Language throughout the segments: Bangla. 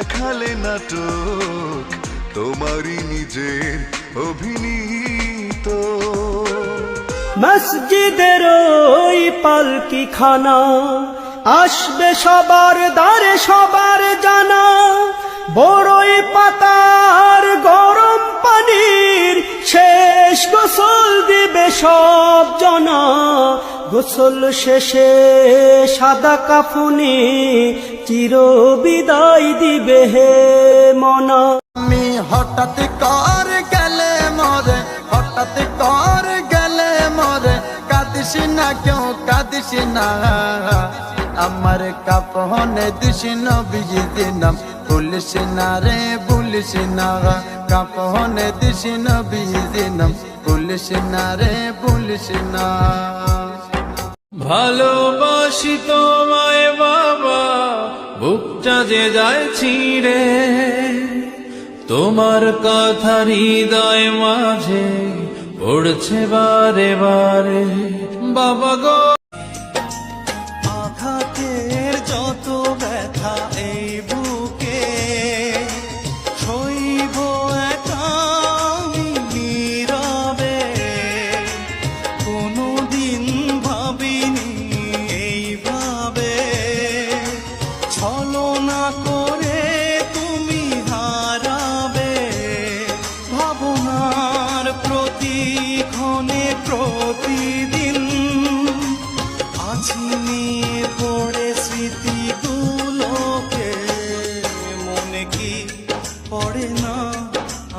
দেখালে নাটক, তোমারই নিজের অভিনীত। মসজিদের ওই পালকি খানা আসবে সবার দ্বারে সবার জানা, বড়ই পাতার গরম পানির শেষ গোসল দিবে সব জনা। গোসল শেষে সাদা কাফুনি চির বিদায় দিবে হে মনা। আমি হঠাৎ কর গেলে মরে হঠাৎ কর গেলে মরে কাঁদিস না কেউ কাঁদিস না। আমার কাপনে দিস নবীজি দিনাম পুলিশ না রে পুলিশ না। কাপনে দিস নবীজি দিনাম পুলিশ না রে পুলিশ না। ভালোবাসি বুকটা যে যায় ছিঁড়ে তোমার কথা হৃদয় মাঝে পড়ছে বারে বারে। বাবা গো ছলনা করে তুমি হারাবে। ভাবনার প্রতিক্ষণে প্রতিদিন আছি নিয়ে পড়ে স্মৃতিগুলোকে। মনে কি পড়ে না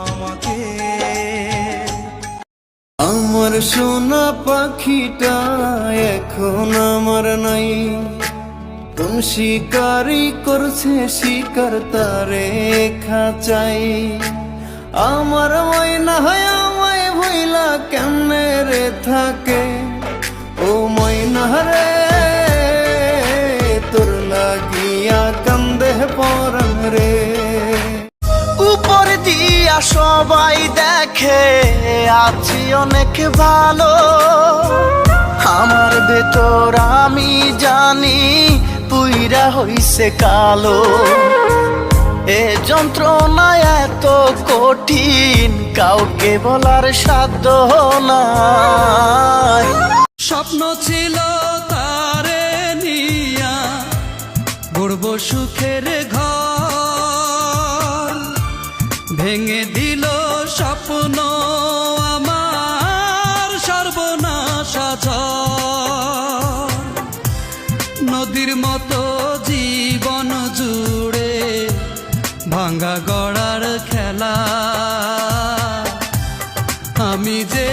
আমাকে? আমার সোনা পাখিটা এখন আমার নাই। কোন শিকারি করছে শিকার তারে খাঁচাই আমার ময়না হয় আমায় ভইলা কেমনে রে থাকে ও ময়না রে তোর লাগিয়া কান্দে পরান রে উপর দিয়া সবাই দেখে আছি অনেক ভালো আমার ভেতর আমি জানি পুইরা হইছে কালো। এ যন্ত্রণা এত কঠিন, কাউকে বলার সাধ্য নাই। স্বপ্ন ছিল তারে নিয়া, গড়ব সুখের ঘর। ভেঙে দিল স্বপ্ন আমার সর্বনাশ। নদীর মতো ভাঙ্গা গড়ার খেলা। আমি যে